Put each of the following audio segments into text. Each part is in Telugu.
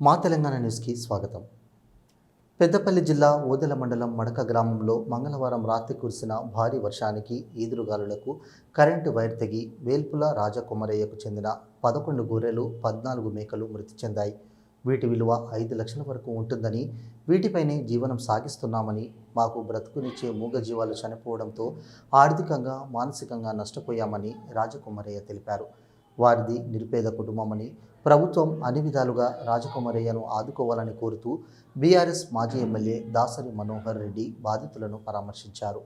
మా తెలంగాణ న్యూస్కి స్వాగతం. పెద్దపల్లి జిల్లా ఓదెల మండలం మడక గ్రామంలో మంగళవారం రాత్రి కురిసిన భారీ వర్షానికి ఈదురుగాలులకు కరెంటు వైర్ తెగి వేల్పుల రాజకుమరయ్యకు చెందిన పదకొండు గొర్రెలు పద్నాలుగు మేకలు మృతి చెందాయి. వీటి విలువ ఐదు లక్షల వరకు ఉంటుందని వీటిపైనే జీవనం సాగిస్తున్నామని మాకు బ్రతుకునిచ్చే మూగజీవాలు చనిపోవడంతో ఆర్థికంగా మానసికంగా నష్టపోయామని రాజకుమరయ్య తెలిపారు. వారిది నిరుపేద కుటుంబమని ప్రభుత్వం అన్ని విధాలుగా రాజకుమారయ్యను ఆదుకోవాలని కోరుతూ బీఆర్ఎస్ మాజీ ఎమ్మెల్యే దాసరి మనోహర్ రెడ్డి బాధితులను పరామర్శించారు.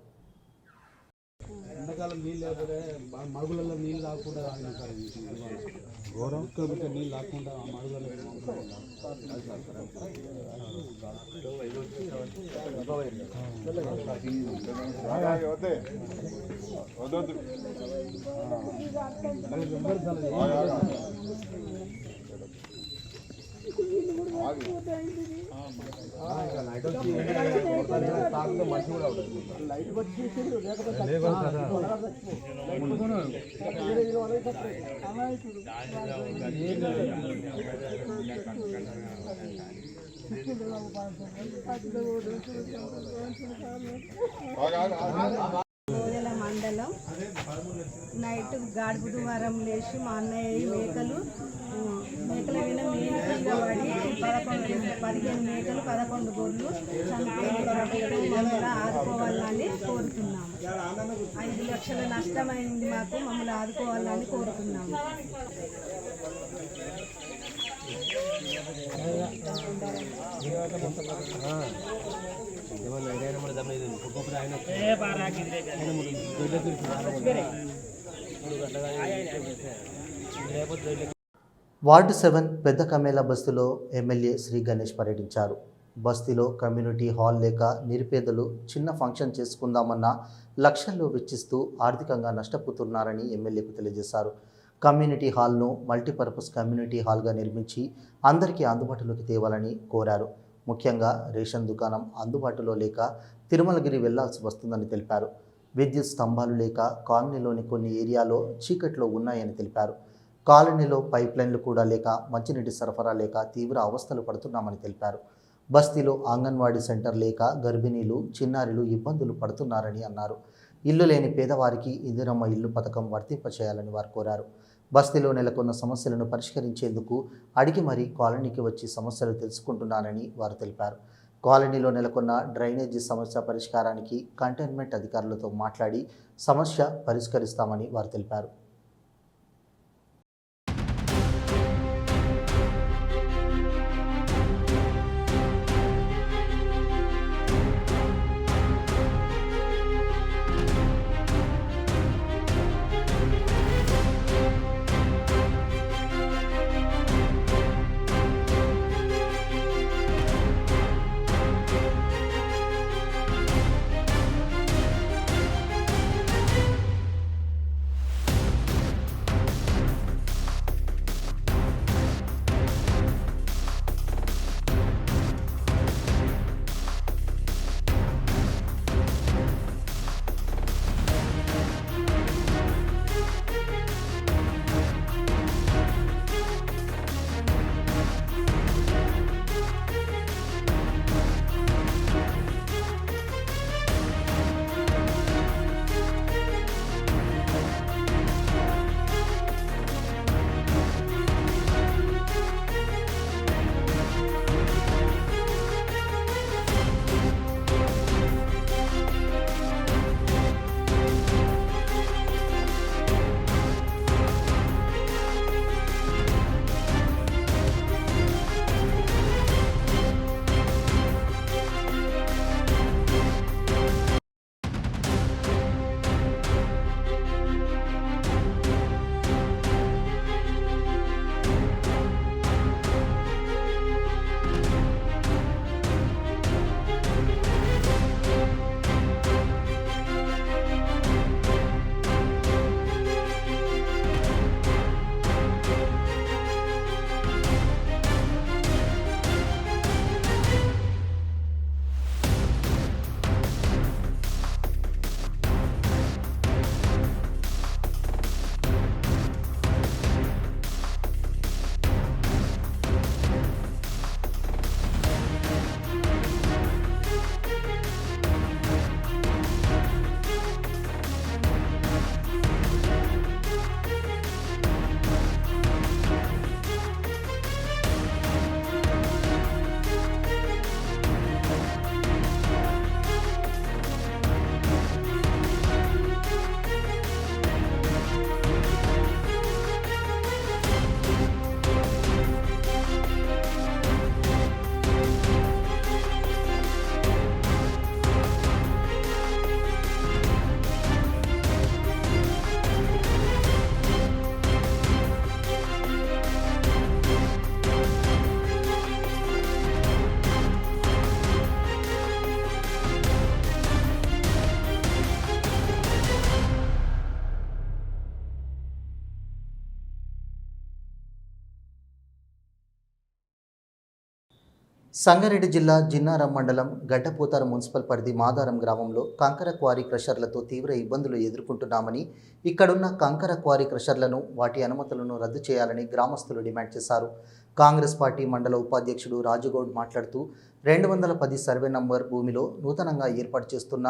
ఎండాకాలం నీళ్ళు లేకపోతే మరుగులలో నీళ్ళు రాకుండా ఆగిన సార్ ఇది ఘోరం బిక్క నీళ్ళు రాకుండా ఆ మడుగులలో ఓదెల మండలం. నైట్ గాడి బుధవారం లేచి మా అన్నయ్య మేకలు మేకల మీద మేకలుగా వాడి పదకొండు పదిహేను మేకలు పదకొండు గొర్రెలు చనిపోయిన మమ్మల్ని ఆదుకోవాలని కోరుతున్నాము. ఐదు లక్షల నష్టమైంది మాకు మమ్మల్ని ఆదుకోవాలని కోరుతున్నాము. లేకపోతే వార్డు సెవెన్ పెద్ద కమేలా బస్తీలో ఎమ్మెల్యే శ్రీ గణేష్ పర్యటించారు. బస్తీలో కమ్యూనిటీ హాల్ లేక నిరుపేదలు చిన్న ఫంక్షన్ చేసుకుందామన్న లక్షల్లో వెచ్చిస్తూ ఆర్థికంగా నష్టపోతున్నారని ఎమ్మెల్యేకు తెలియజేశారు. కమ్యూనిటీ హాల్ను మల్టీపర్పస్ కమ్యూనిటీ హాల్గా నిర్మించి అందరికీ అందుబాటులోకి తేవాలని కోరారు. ముఖ్యంగా రేషన్ దుకాణం అందుబాటులో లేక తిరుమలగిరి వెళ్ళాల్సి వస్తుందని తెలిపారు. విద్యుత్ స్తంభాలు లేక కాలనీలోని కొన్ని ఏరియాలో చీకట్లో ఉన్నాయని తెలిపారు. కాలనీలో పైప్ లైన్లు కూడా లేక మంచినీటి సరఫరా లేక తీవ్ర అవస్థలు పడుతున్నామని తెలిపారు. బస్తీలో అంగన్వాడీ సెంటర్ లేక గర్భిణీలు చిన్నారులు ఇబ్బందులు పడుతున్నారని అన్నారు. ఇల్లు లేని పేదవారికి ఇందిరమ్మ ఇల్లు పథకం వర్తింపచేయాలని వారు కోరారు. బస్తీలో నెలకొన్న సమస్యలను పరిష్కరించేందుకు అడిగి మరీ కాలనీకి వచ్చి సమస్యలు తెలుసుకుంటున్నానని వారు తెలిపారు. కాలనీలో నెలకొన్న డ్రైనేజీ సమస్య పరిష్కారానికి కంటైన్మెంట్ అధికారులతో మాట్లాడి సమస్య పరిష్కరిస్తామని వారు తెలిపారు. సంగారెడ్డి జిల్లా జిన్నారం మండలం గడ్డపోతారం మున్సిపల్ పరిధి మాదారం గ్రామంలో కంకర క్వారీ క్రషర్లతో తీవ్ర ఇబ్బందులు ఎదుర్కొంటున్నామని ఇక్కడున్న కంకర క్వారీ క్రషర్లను వాటి అనుమతులను రద్దు చేయాలని గ్రామస్తులు డిమాండ్ చేశారు. కాంగ్రెస్ పార్టీ మండల ఉపాధ్యక్షుడు రాజుగౌడ్ మాట్లాడుతూ రెండు వందల పది సర్వే నంబర్ భూమిలో నూతనంగా ఏర్పాటు చేస్తున్న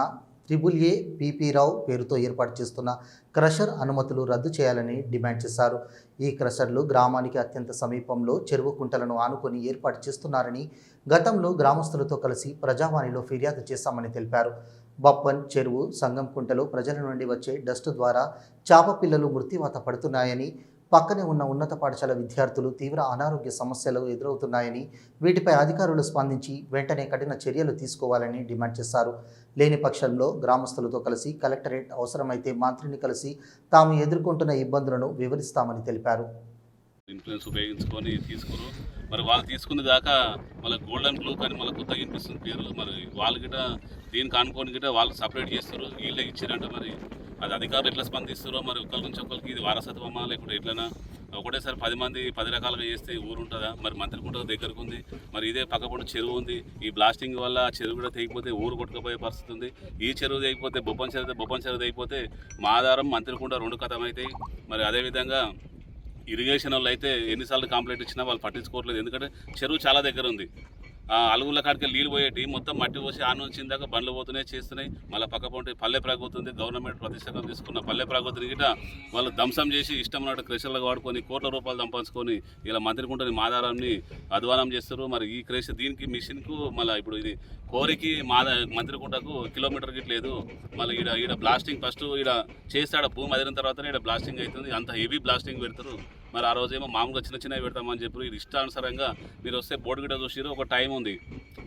ట్రిబుల్ ఏ పీపీ రావు పేరుతో ఏర్పాటు చేస్తున్న క్రషర్ అనుమతులు రద్దు చేయాలని డిమాండ్ చేశారు. ఈ క్రషర్లు గ్రామానికి అత్యంత సమీపంలో చెరువు కుంటలను ఆనుకొని ఏర్పాటు చేస్తున్నారని గతంలో గ్రామస్తులతో కలిసి ప్రజావాణిలో ఫిర్యాదు చేశామని తెలిపారు. బప్పన్ చెరువు సంగం కుంటలో ప్రజల నుండి వచ్చే డస్ట్ ద్వారా చాప పిల్లలు మృత్యువాత పడుతున్నాయని పక్కనే ఉన్న ఉన్నత పాఠశాల విద్యార్థులు తీవ్ర అనారోగ్య సమస్యలు ఎదురవుతున్నాయని వీటిపై అధికారులు స్పందించి వెంటనే కఠిన చర్యలు తీసుకోవాలని డిమాండ్ చేశారు. లేని పక్షంలో గ్రామస్తులతో కలిసి కలెక్టరేట్ అవసరమైతే మంత్రిని కలిసి తాము ఎదుర్కొంటున్న ఇబ్బందులను వివరిస్తామని తెలిపారు. ఇన్ఫ్లుయెన్స్ ఉపయోగించుకొని తీసుకురు. మరి వాళ్ళు తీసుకునే దాకా మళ్ళీ గోల్డెన్ బ్లూ కానీ మళ్ళీ కొత్తగా వినిపిస్తుంది పేరు మరి వాళ్ళు గిట దీనికి అనుకోని గిట వాళ్ళు సపరేట్ చేస్తారు. వీళ్ళే ఇచ్చారంట మరి. అది అధికారులు ఎట్లా స్పందిస్తారో మరి ఒకరి నుంచి ఒకరికి ఇది వారసత్వమా లేకుంటే ఎట్లనా? ఒకటేసారి పది మంది పది రకాలుగా చేస్తే ఊరు ఉంటుందా? మరి మంత్రికుంట దగ్గరకు ఉంది మరి ఇదే పక్కపొంటి చెరువు ఉంది. ఈ బ్లాస్టింగ్ వల్ల చెరువు కూడా తెగిపోతే ఊరు కొట్టుకుపోయే పరిస్థితి ఉంది. ఈ చెరువు తెగిపోతే బొప్పం చెరువు బొప్పన్ చెరువు తెగిపోతే మంత్రి మంత్రికుంట రెండు కథమవుతాయి మరి అదేవిధంగా ఇరిగేషన్ వాళ్ళు అయితే ఎన్నిసార్లు కంప్లైంట్ ఇచ్చినా వాళ్ళు పట్టించుకోవట్లేదు. ఎందుకంటే చెరువు చాలా దగ్గర ఉంది. అలుగుల కాడికి నీళ్ళు పోయేటి మొత్తం మట్టి పోసి ఆ నుంచి దాకా బండ్లు పోతున్నాయి చేస్తున్నాయి. మళ్ళీ పక్క పొంటి పల్లె ప్రగతి ఉంది గవర్నమెంట్ ప్రతిష్టకం తీసుకున్న పల్లె ప్రగతిని గిట వాళ్ళు ధ్వంసం చేసి ఇష్టం ఉన్నట్టు క్రెషర్లకు వాడుకొని కోట్ల రూపాయలు దంపంచుకొని ఇలా మంత్రికుంటని మాదారాన్ని అధ్వానం చేస్తారు. మరి ఈ క్రేష్ దీనికి మిషన్కు మళ్ళీ ఇప్పుడు ఇది కోరికి మాదా మంత్రికుంటకు కిలోమీటర్ గిట్లేదు మళ్ళీ ఈడ ఈడ బ్లాస్టింగ్ ఫస్ట్ ఈడ చేస్తాడు భూమి అదిరిన తర్వాత ఈడ బ్లాస్టింగ్ అవుతుంది. అంత హెవీ బ్లాస్టింగ్ పెడతారు. మరి ఆ రోజేమో మామూలుగా చిన్న చిన్నవి పెడతామని చెప్పి ఇది ఇష్టానుసారంగా మీరు వస్తే బోర్డు గిట్ట చూసిరు ఒక టైం ఉంది.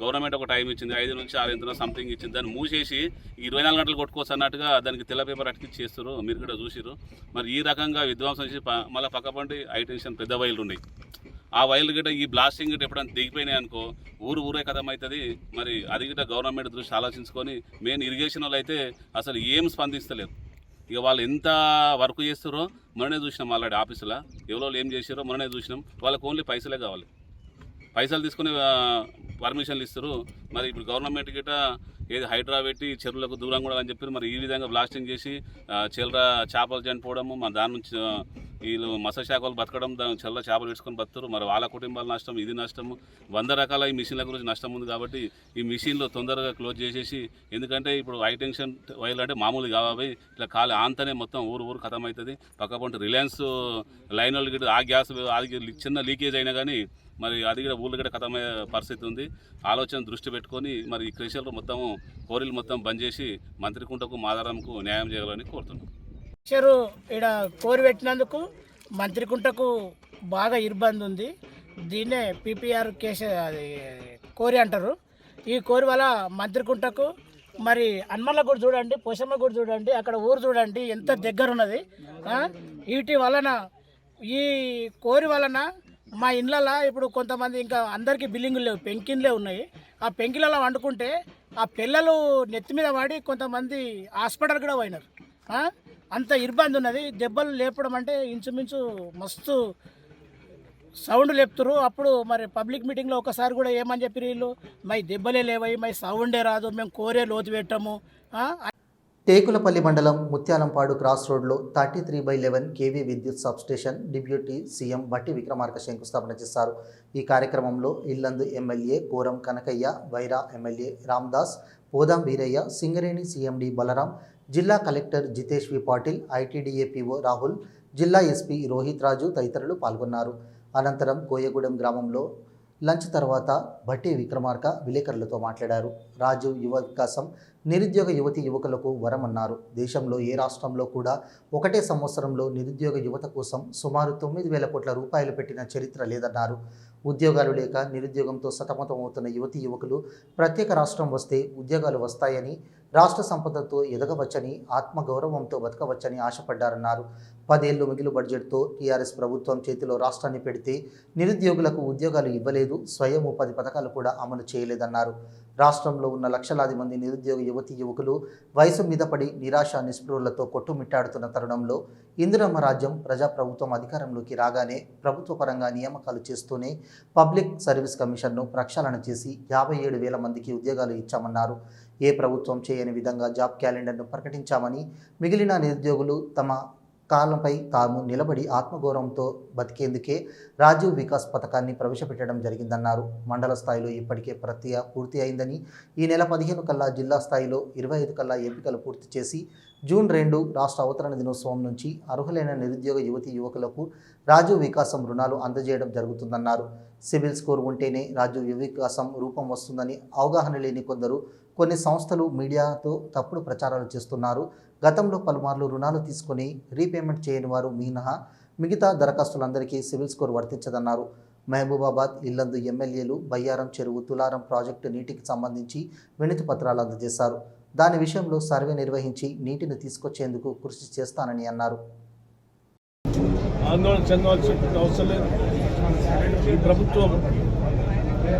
గవర్నమెంట్ ఒక టైం ఇచ్చింది ఐదు నుంచి ఆరు ఇంతలో సంథింగ్ ఇచ్చింది. దాన్ని మూసేసి ఇరవై నాలుగు గంటలు కొట్టుకోవచ్చు అన్నట్టుగా దానికి తెల్ల పేపర్ అట్టించి చేస్తారు మీరు కూడా చూసిరు మరి ఈ రకంగా విధ్వంసం చేసి ప- మళ్ళీ పక్కపంటి హైటెన్షన్ పెద్ద వైర్లు ఉన్నాయి. ఆ వైర్లు గిట్ట ఈ బ్లాస్టింగ్ గిట్ట ఎప్పుడైనా దిగిపోయినాయి అనుకో ఊరు ఊరే కథం అవుతుంది మరి అది గిట్ట గవర్నమెంట్ దృష్టి ఆలోచించుకొని మెయిన్ ఇరిగేషన్ వాళ్ళు అయితే అసలు ఏం స్పందిస్తలేదు. ఇక వాళ్ళు ఎంత వర్క్ చేస్తారో మననే చూసినాం ఆల్రెడీ ఆఫీసులో. ఎవరో ఏం చేసారో మననే చూసినాం. వాళ్ళకి ఓన్లీ పైసలే కావాలి. పైసలు తీసుకుని పర్మిషన్లు ఇస్తారు. మరి ఇప్పుడు గవర్నమెంట్ గిట్ట ఏది హైడ్రా పెట్టి చెరువులకు దూరం కూడా అని చెప్పి మరి ఈ విధంగా బ్లాస్టింగ్ చేసి ఆ, చేపలు చనిపోవడము మన దాని నుంచి ఆ, వీళ్ళు మత్స్యశాఖలు బతకడం దాని చల్ల చేపలు పెట్టుకొని బతుకుతారు. మరి వాళ్ళ కుటుంబాల నష్టం ఇది నష్టము. వంద రకాల ఈ మిషన్ల గురించి నష్టం ఉంది కాబట్టి ఈ మిషన్లు తొందరగా క్లోజ్ చేసేసి ఎందుకంటే ఇప్పుడు హై టెన్షన్ వైర్లు అంటే మామూలు కాబట్టి ఇట్లా కాలి ఆంతనే మొత్తం ఊరు ఊరు ఖతం అవుతుంది పక్కపంటి రిలయన్స్ లైన్ వాళ్ళు గిట్ట ఆ గ్యాస్ అది చిన్న లీకేజ్ అయినా కానీ మరి అది కూడా ఊళ్ళో కూడా కథమయ్యే పరిస్థితి ఉంది. ఆలోచన దృష్టి పెట్టుకొని మరి ఈ కృషిలో మొత్తం కోరిలు మొత్తం బంద్ చేసి మంత్రికుంటకు మాదారంకు న్యాయం చేయాలని కోరుతున్నాం. చెరు ఇక్కడ కోరి పెట్టినందుకు మంత్రికుంటకు బాగా ఇబ్బంది ఉంది. దీన్నే పీపీఆర్ కేసు అది కోరి అంటారు. ఈ కోరి వల్ల మంత్రికుంటకు మరి హనుమల గుడి చూడండి పోషమ్మ గుడి చూడండి అక్కడ ఊరు చూడండి ఎంత దగ్గర ఉన్నది వీటి వలన ఈ కోరి వలన మా ఇళ్ళలో ఇప్పుడు కొంతమంది ఇంకా అందరికీ బిల్లింగులు లేవు పెంకిన్లే ఉన్నాయి. ఆ పెంకిలలో వండుకుంటే ఆ పిల్లలు నెత్తి మీద వాడి కొంతమంది హాస్పిటల్ కూడా పోయినారు అంత ఇబ్బంది ఉన్నది. దెబ్బలు లేపడం అంటే ఇంచుమించు మస్తు సౌండ్ లేపుతురు అప్పుడు మరి పబ్లిక్ మీటింగ్లో ఒకసారి కూడా ఏమని చెప్పి వీళ్ళు? మై దెబ్బలే లేవయి మై సౌండే రాదు మేము కోరే లోతు పెట్టము. టేకులపల్లి మండలం ముత్యాలంపాడు క్రాస్ రోడ్లో thirty three by eleven KV విద్యుత్ substation deputy CM Bhatti Vikramarka శంకుస్థాపన చేశారు. ఈ కార్యక్రమంలో Yellandu MLA Koram Kanakaiah Wyra MLA Ramdas Podem Veeraiah Singareni CMD Balram జిల్లా collector Jitesh V Patil ITDA PO Rahul జిల్లా ఎస్పీ రోహిత్ రాజు తదితరులు పాల్గొన్నారు. అనంతరం కోయగూడెం గ్రామంలో లంచ్ తర్వాత భట్టి విక్రమార్క విలేకరులతో మాట్లాడారు. రాజు యువ వికాసం నిరుద్యోగ యువతి యువకులకు వరమన్నారు. దేశంలో ఏ రాష్ట్రంలో కూడా ఒకటే సంవత్సరంలో నిరుద్యోగ యువత కోసం సుమారు తొమ్మిది వేల కోట్ల రూపాయలు పెట్టిన చరిత్ర లేదన్నారు. ఉద్యోగాలు లేక నిరుద్యోగంతో సతమతమవుతున్న యువతి యువకులు ప్రత్యేక రాష్ట్రం వస్తే ఉద్యోగాలు వస్తాయని రాష్ట్ర సంపదతో ఎదగవచ్చని ఆత్మగౌరవంతో బతకవచ్చని ఆశపడ్డారన్నారు. పదేళ్ళు మిగిలి బడ్జెట్తో టీఆర్ఎస్ ప్రభుత్వం చేతిలో రాష్ట్రాన్ని పెడితే నిరుద్యోగులకు ఉద్యోగాలు ఇవ్వలేదు స్వయం ఉపాధి పథకాలు కూడా అమలు చేయలేదన్నారు. రాష్ట్రంలో ఉన్న లక్షలాది మంది నిరుద్యోగ యువతి యువకులు వయసు మీద పడి నిరాశ నిస్పృహలతో కొట్టుమిట్టాడుతున్న తరుణంలో ఇందిరమ్మ రాజ్యం ప్రజాప్రభుత్వం అధికారంలోకి రాగానే ప్రభుత్వ పరంగా నియామకాలు చేస్తూనే పబ్లిక్ సర్వీస్ కమిషన్ను ప్రక్షాళన చేసి యాభై ఏడు వేల మందికి ఉద్యోగాలు ఇచ్చామన్నారు. ఏ ప్రభుత్వం చేయని విధంగా జాబ్ క్యాలెండర్ను ప్రకటించామని మిగిలిన నిరుద్యోగులు తమ కాలంపై తాము నిలబడి ఆత్మగౌరవంతో బతికేందుకే రాజీవ్ వికాస్ పథకాన్ని ప్రవేశపెట్టడం జరిగిందన్నారు. మండల స్థాయిలో ఇప్పటికే ప్రక్రియ పూర్తి అయిందని ఈ నెల పదిహేను కల్లా జిల్లా స్థాయిలో ఇరవై ఐదు కల్లా ఎంపికలు పూర్తి చేసి జూన్ రెండు రాష్ట్ర అవతరణ దినోత్సవం నుంచి అర్హులైన నిరుద్యోగ యువతి యువకులకు రాజీవ్ వికాసం రుణాలు అందజేయడం జరుగుతుందన్నారు. సివిల్ స్కోర్ ఉంటేనే రాజీవ్ వికాసం రూపం వస్తుందని అవగాహన లేని కొందరు కొన్ని సంస్థలు మీడియాతో తప్పుడు ప్రచారాలు చేస్తున్నారు. గతంలో పలుమార్లు రుణాలు తీసుకొని రీపేమెంట్ చేయని వారు మినహా మిగతా దరఖాస్తులందరికీ సివిల్ స్కోర్ వర్తించదన్నారు. మహబూబాబాద్ ఇల్లందు ఎమ్మెల్యేలు బయ్యారం చెరువు తులారం ప్రాజెక్టు నీటికి సంబంధించి వినతి పత్రాలు అందజేశారు. దాని విషయంలో సర్వే నిర్వహించి నీటిని తీసుకొచ్చేందుకు కృషి చేస్తానని అన్నారు. ఆందోళన చెందవలసిన అవసరం లేదు. ఈ ప్రభుత్వం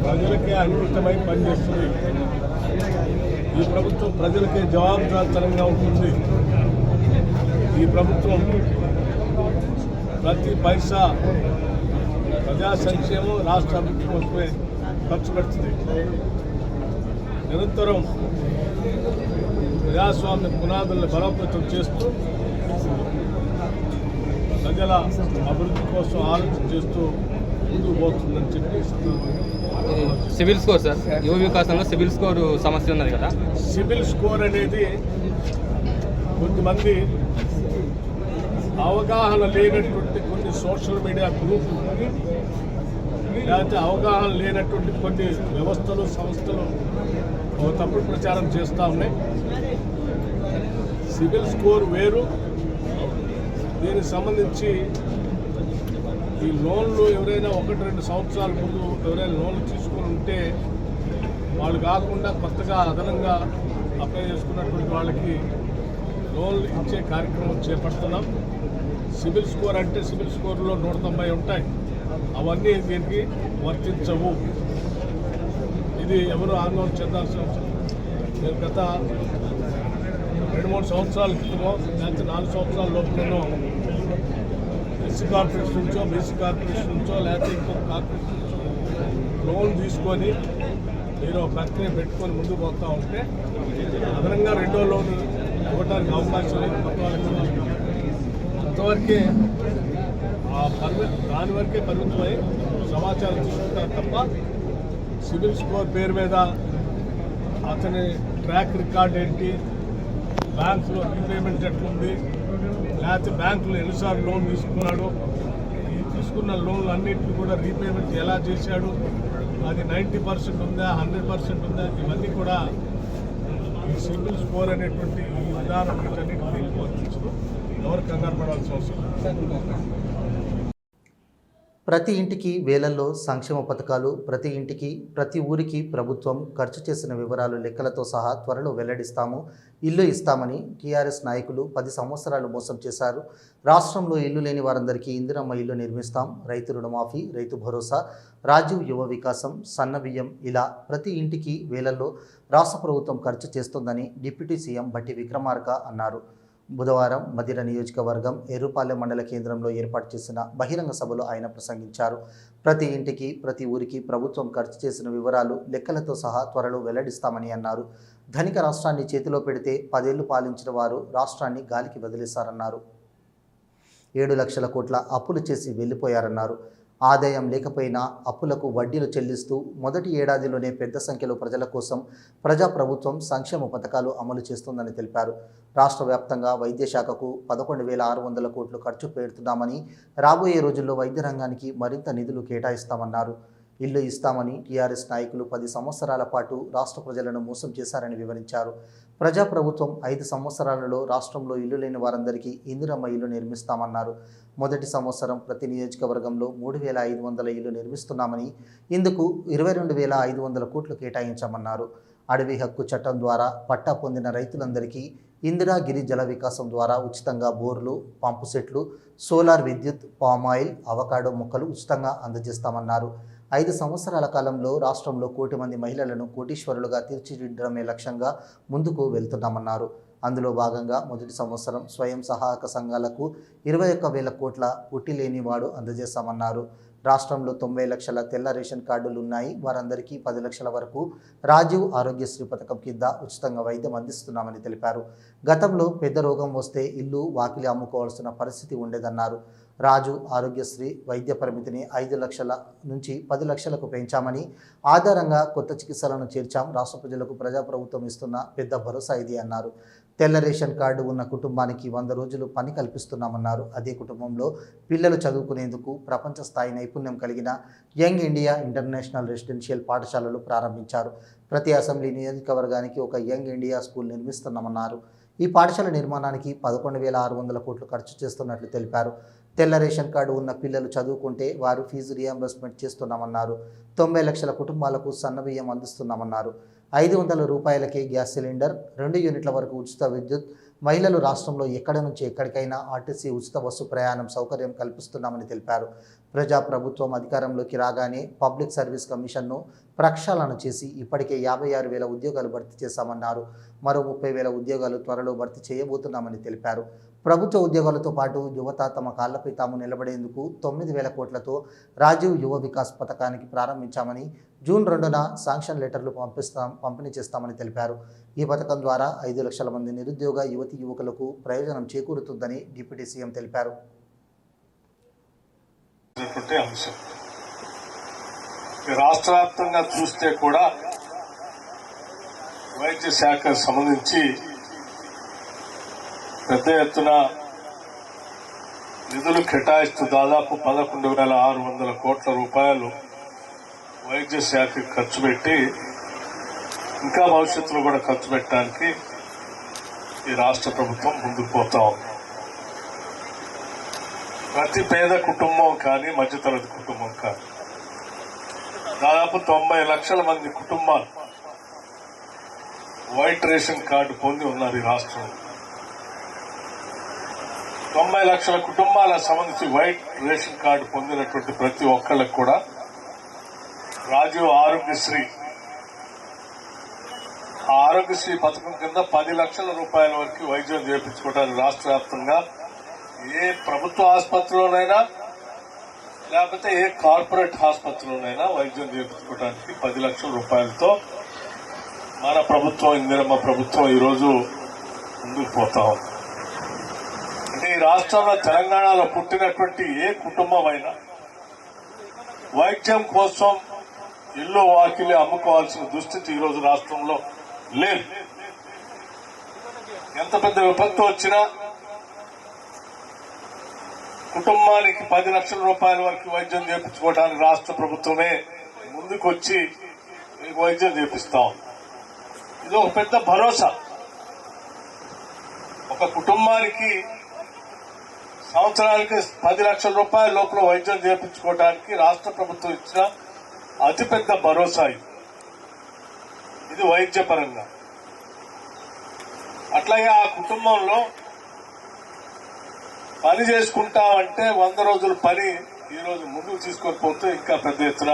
ప్రజలకే అంకితమై పనిచేస్తుంది. ఈ ప్రభుత్వం ప్రజలకే జవాబుదారితనంగా ఉంటుంది. ఈ ప్రభుత్వం ప్రతి పైసా ప్రజా సంక్షేమం రాష్ట్ర అభివృద్ధి కోసమే ఖర్చు పెడుతుంది. నిరంతరం ప్రజాస్వామ్య పునాదులను బలోపేతం చేస్తూ ప్రజల అభివృద్ధి కోసం ఆలోచన చేస్తూ ముందుకు పోతుందని చెప్పి ఈ సందర్భంగా సివిల్ స్కోర్ సార్. యువ వికాసంలో సివిల్ స్కోర్ సమస్య ఉన్నది కదా. సివిల్ స్కోర్ అనేది కొంతమంది అవగాహన లేనటువంటి కొన్ని సోషల్ మీడియా గ్రూపులు లేకపోతే అవగాహన లేనటువంటి కొన్ని వ్యవస్థలు సంస్థలు తప్పుడు ప్రచారం చేస్తూ ఉన్నాయి. సివిల్ స్కోర్ వేరు. దీనికి సంబంధించి ఈ లోన్లు ఎవరైనా ఒకటి రెండు సంవత్సరాల ముందు ఎవరైనా లోన్లు తీసుకొని ఉంటే వాళ్ళు కాకుండా కొత్తగా అదనంగా అప్లై చేసుకున్నటువంటి వాళ్ళకి లోన్లు ఇచ్చే కార్యక్రమం చేపడుతున్నాం. సివిల్ స్కోర్ అంటే సివిల్ స్కోర్లో నూట తొంభై ఉంటాయి. అవన్నీ దీనికి వర్తించవు. ఇది ఎవరు ఆందోళన చెందాల్సిన అవసరం నేను గత రెండు మూడు సంవత్సరాల క్రితమో లేకపోతే నాలుగు సంవత్సరాల లోపలనో ఎస్సీ కార్పొరేషన్ నుంచో బీసీ కార్పొరేషన్ నుంచో లేకపోతే ఇంకో కార్పొరేషన్ నుంచో లోన్ తీసుకొని మీరు ప్రక్రియ పెట్టుకొని ముందుకు పోతా ఉంటే అదనంగా రెండో లోన్ ఇవ్వడానికి అవకాశం లేదు. కొత్త అంతవరకే ఆ పరిమి దాని వరకే పరిమితమై సమాచారం తీసుకుంటారు తప్ప సివిల్ స్కోర్ పేరు మీద అతని ట్రాక్ రికార్డ్ ఏంటి? బ్యాంక్స్లో రీపేమెంట్ ఎట్లుంది? లేకపోతే బ్యాంకులు ఎన్నిసార్లు లోన్ తీసుకున్నాడు ఈ తీసుకున్న లోన్లు అన్నింటినీ కూడా రీపేమెంట్ ఎలా చేశాడు అది నైంటీ పర్సెంట్ ఉందా హండ్రెడ్ పర్సెంట్ ఉందా ఇవన్నీ కూడా ఈ సివిల్ స్కోర్ అనేటువంటి ఈ విధానం వీటన్నిటిని వర్తించదు ఎవరు కంగారు పడాల్సిన అవసరం ప్రతి ఇంటికి వేలల్లో సంక్షేమ పథకాలు ప్రతి ఇంటికి ప్రతి ఊరికి ప్రభుత్వం ఖర్చు చేసిన వివరాలు లెక్కలతో సహా త్వరలో వెల్లడిస్తాము. ఇల్లు ఇస్తామని టీఆర్ఎస్ నాయకులు పది సంవత్సరాలు మోసం చేశారు. రాష్ట్రంలో ఇల్లు లేని వారందరికీ ఇందిరమ్మ ఇల్లు నిర్మిస్తాం. రైతు రుణమాఫీ రైతు భరోసా రాజీవ్ యువ వికాసం సన్నబియ్యం ఇలా ప్రతి ఇంటికి వేలల్లో రాష్ట్ర ప్రభుత్వం ఖర్చు చేస్తోందని డిప్యూటీ సీఎం బట్టి విక్రమార్క అన్నారు. బుధవారం మదిర నియోజకవర్గం ఎర్రుపాలెం మండల కేంద్రంలో ఏర్పాటు చేసిన బహిరంగ సభలో ఆయన ప్రసంగించారు. ప్రతి ఇంటికి ప్రతి ఊరికి ప్రభుత్వం ఖర్చు చేసిన వివరాలు లెక్కలతో సహా త్వరలో వెల్లడిస్తామని అన్నారు. ధనిక రాష్ట్రాన్ని చేతిలో పెడితే పదేళ్ళు పాలించిన వారు రాష్ట్రాన్ని గాలికి వదిలేశారన్నారు. ఏడు లక్షల కోట్ల అప్పులు చేసి వెళ్ళిపోయారన్నారు. ఆదాయం లేకపోయినా అప్పులకు వడ్డీలు చెల్లిస్తూ మొదటి ఏడాదిలోనే పెద్ద సంఖ్యలో ప్రజల కోసం ప్రజాప్రభుత్వం సంక్షేమ పథకాలు అమలు చేస్తుందని తెలిపారు. రాష్ట్ర వ్యాప్తంగా వైద్యశాఖకు పదకొండు వేల ఆరు వందల కోట్లు ఖర్చు పెడుతున్నామని రాబోయే రోజుల్లో వైద్య రంగానికి మరింత నిధులు కేటాయిస్తామన్నారు. ఇల్లు ఇస్తామని టీఆర్ఎస్ నాయకులు పది సంవత్సరాల పాటు రాష్ట్ర ప్రజలను మోసం చేశారని వివరించారు. ప్రజాప్రభుత్వం ఐదు సంవత్సరాలలో రాష్ట్రంలో ఇల్లు లేని వారందరికీ ఇందిరమ్మ ఇల్లు నిర్మిస్తామన్నారు. మొదటి సంవత్సరం ప్రతి నియోజకవర్గంలో మూడు వేల ఐదు వందల ఇల్లు నిర్మిస్తున్నామని ఇందుకు ఇరవై రెండు వేల ఐదు వందల కోట్లు కేటాయించామన్నారు. అడవి హక్కు చట్టం ద్వారా పట్టా పొందిన రైతులందరికీ ఇందిరాగిరి జల వికాసం ద్వారా ఉచితంగా బోర్లు పంపు సెట్లు సోలార్ విద్యుత్ పామాయిల్ అవకాడో మొక్కలు ఉచితంగా అందజేస్తామన్నారు. ఐదు సంవత్సరాల కాలంలో రాష్ట్రంలో కోటి మంది మహిళలను కోటీశ్వరులుగా తీర్చిదిద్దడమే లక్ష్యంగా ముందుకు వెళ్తున్నామన్నారు. అందులో భాగంగా మొదటి సంవత్సరం స్వయం సహాయక సంఘాలకు ఇరవై ఒక్క వేల కోట్ల పుట్టి లేనివాడు అందజేస్తామన్నారు. రాష్ట్రంలో తొంభై లక్షల తెల్ల రేషన్ కార్డులు ఉన్నాయి. వారందరికీ పది లక్షల వరకు రాజీవ్ ఆరోగ్యశ్రీ పథకం కింద ఉచితంగా వైద్యం అందిస్తున్నామని తెలిపారు. గతంలో పెద్ద రోగం వస్తే ఇల్లు వాకిలి అమ్ముకోవాల్సిన పరిస్థితి ఉండేదన్నారు. రాజు ఆరోగ్యశ్రీ వైద్య పరిమితిని ఐదు లక్షల నుంచి పది లక్షలకు పెంచామని ఆధారంగా కొత్త చికిత్సలను చేర్చాం. రాష్ట్ర ప్రజలకు ప్రజాప్రభుత్వం ఇస్తున్న పెద్ద భరోసా ఇది అన్నారు. తెల్ల రేషన్ కార్డు ఉన్న కుటుంబానికి వంద రోజులు పని కల్పిస్తున్నామన్నారు. అదే కుటుంబంలో పిల్లలు చదువుకునేందుకు ప్రపంచ స్థాయి నైపుణ్యం కలిగిన యంగ్ ఇండియా ఇంటర్నేషనల్ రెసిడెన్షియల్ పాఠశాలలు ప్రారంభించారు. ప్రతి అసెంబ్లీ నియోజకవర్గానికి ఒక యంగ్ ఇండియా స్కూల్ నిర్మిస్తున్నామన్నారు. ఈ పాఠశాల నిర్మాణానికి పదకొండు వేల ఆరు వందల కోట్లు ఖర్చు చేస్తున్నట్లు తెలిపారు. తెల్ల రేషన్ కార్డు ఉన్న పిల్లలు చదువుకుంటే వారు ఫీజు రియంబర్స్మెంట్ చేస్తున్నామన్నారు. తొంభై లక్షల కుటుంబాలకు సన్నబియ్యం అందిస్తున్నామన్నారు. ఐదు వందల రూపాయలకే గ్యాస్ సిలిండర్ రెండు యూనిట్ల వరకు ఉచిత విద్యుత్ మహిళలు రాష్ట్రంలో ఎక్కడ నుంచి ఎక్కడికైనా ఆర్టీసీ ఉచిత బస్సు ప్రయాణం సౌకర్యం కల్పిస్తున్నామని తెలిపారు. ప్రజా ప్రభుత్వం అధికారంలోకి రాగానే పబ్లిక్ సర్వీస్ కమిషన్ను ప్రక్షాళన చేసి ఇప్పటికే యాభై ఆరు వేల ఉద్యోగాలు భర్తీ చేశామన్నారు. మరో ముప్పై వేల ఉద్యోగాలు త్వరలో భర్తీ చేయబోతున్నామని తెలిపారు. ప్రభుత్వ ఉద్యోగాలతో పాటు యువత తమ కాళ్ళపై తాము నిలబడేందుకు తొమ్మిది వేల కోట్లతో రాజీవ్ యువ వికాస్ పథకానికి ప్రారంభించామని జూన్ రెండున శాంక్షన్ లెటర్లు పంపిస్తాం పంపిణీ చేస్తామని తెలిపారు. ఈ పథకం ద్వారా ఐదు లక్షల మంది నిరుద్యోగ యువతి యువకులకు ప్రయోజనం చేకూరుతుందని డిప్యూటీ సీఎం తెలిపారు. అనేటువంటి అంశం. రాష్ట్ర వ్యాప్తంగా చూస్తే కూడా వైద్య శాఖకు సంబంధించి పెద్ద ఎత్తున నిధులు కేటాయిస్తూ దాదాపు పదకొండు వేల ఆరు వందల కోట్ల రూపాయలు వైద్య శాఖకు ఖర్చు పెట్టి ఇంకా భవిష్యత్తులో కూడా ఖర్చు పెట్టడానికి ఈ రాష్ట్ర ప్రభుత్వం ముందుకు పోతా ఉంది. ప్రతి పేద కుటుంబం కానీ మధ్యతరగతి కుటుంబం కానీ. దాదాపు తొంభై లక్షల మంది కుటుంబాలు వైట్ రేషన్ కార్డు పొంది ఉన్నారు ఈ రాష్ట్రంలో. తొంభై లక్షల కుటుంబాలకు సంబంధించి వైట్ రేషన్ కార్డు పొందినటువంటి ప్రతి ఒక్కళ్ళకు కూడా రాజీవ్ ఆరోగ్యశ్రీ ఆరోగ్యశ్రీ పథకం కింద పది లక్షల రూపాయల వరకు వైద్యం చేయించుకోవడానికి రాష్ట్ర వ్యాప్తంగా ఏ ప్రభుత్వ ఆసుపత్రిలోనైనా లేకపోతే ఏ కార్పొరేట్ ఆసుపత్రిలోనైనా వైద్యం చేయించుకోవడానికి పది లక్షల రూపాయలతో మన ప్రభుత్వం ఇందిరమ్మ ప్రభుత్వం ఈరోజు ముందుకు పోతా ఉంది. అంటే ఈ రాష్ట్రంలో తెలంగాణలో పుట్టినటువంటి ఏ కుటుంబం అయినా వైద్యం కోసం ఇల్లు వాకిలి అమ్ముకోవాల్సిన దుస్థితి ఈరోజు రాష్ట్రంలో లేదు. ఎంత పెద్ద విపత్తు వచ్చినా కుటుంబానికి పది లక్షల రూపాయల వరకు వైద్యం చేయించుకోవడానికి రాష్ట్ర ప్రభుత్వమే ముందుకొచ్చి మీకు వైద్యం చేపిస్తాం. ఇది ఒక పెద్ద భరోసా. ఒక కుటుంబానికి సంవత్సరానికి పది లక్షల రూపాయల లోపల వైద్యం చేయించుకోవడానికి రాష్ట్ర ప్రభుత్వం ఇచ్చిన అతిపెద్ద భరోసా ఇది. ఇది వైద్యపరంగా. అట్లాగే ఆ కుటుంబంలో పని చేసుకుంటామంటే వంద రోజుల పని ఈ రోజు ముందుకు తీసుకొని పోతే ఇంకా పెద్ద ఎత్తున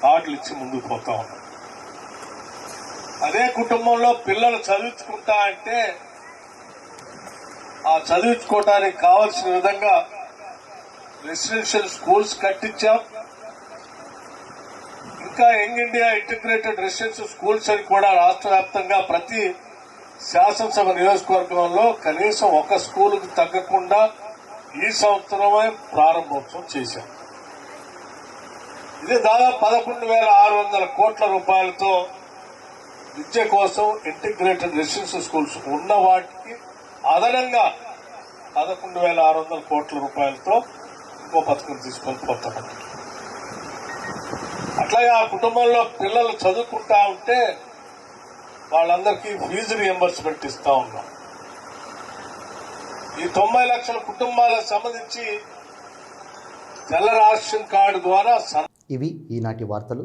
కార్డులు ఇచ్చి ముందుకు పోతా ఉన్నాం అదే కుటుంబంలో పిల్లలు చదివించుకుంటా అంటే ఆ చదివించుకోవడానికి కావలసిన విధంగా రెసిడెన్షియల్ స్కూల్స్ కట్టించాం. ఇంకా young India integrated residential schools అని కూడా రాష్ట్ర వ్యాప్తంగా ప్రతి శాసనసభ నియోజకవర్గంలో కనీసం ఒక స్కూల్కి తగ్గకుండా ఈ సంవత్సరమే ప్రారంభోత్సవం చేశాం. ఇది దాదాపు పదకొండు వేల ఆరు వందల కోట్ల రూపాయలతో విద్య కోసం ఇంటిగ్రేటెడ్ రెసిడెన్షియల్ స్కూల్స్ ఉన్న వాటికి అదనంగా పదకొండు వేల ఆరు వందల కోట్ల రూపాయలతో ఇంకో పథకం తీసుకొని పోతాం అట్లాగే ఆ కుటుంబంలో పిల్లలు చదువుకుంటా ఉంటే వాళ్ళందరికీ ఫీజు రియంబర్స్మెంట్ ఇస్తూ ఉన్నాం. ఈ తొంభై లక్షల కుటుంబాలకు సంబంధించి తెల్ల రేషన్ కార్డు ద్వారా ఇవి ఈనాటి వార్తలు.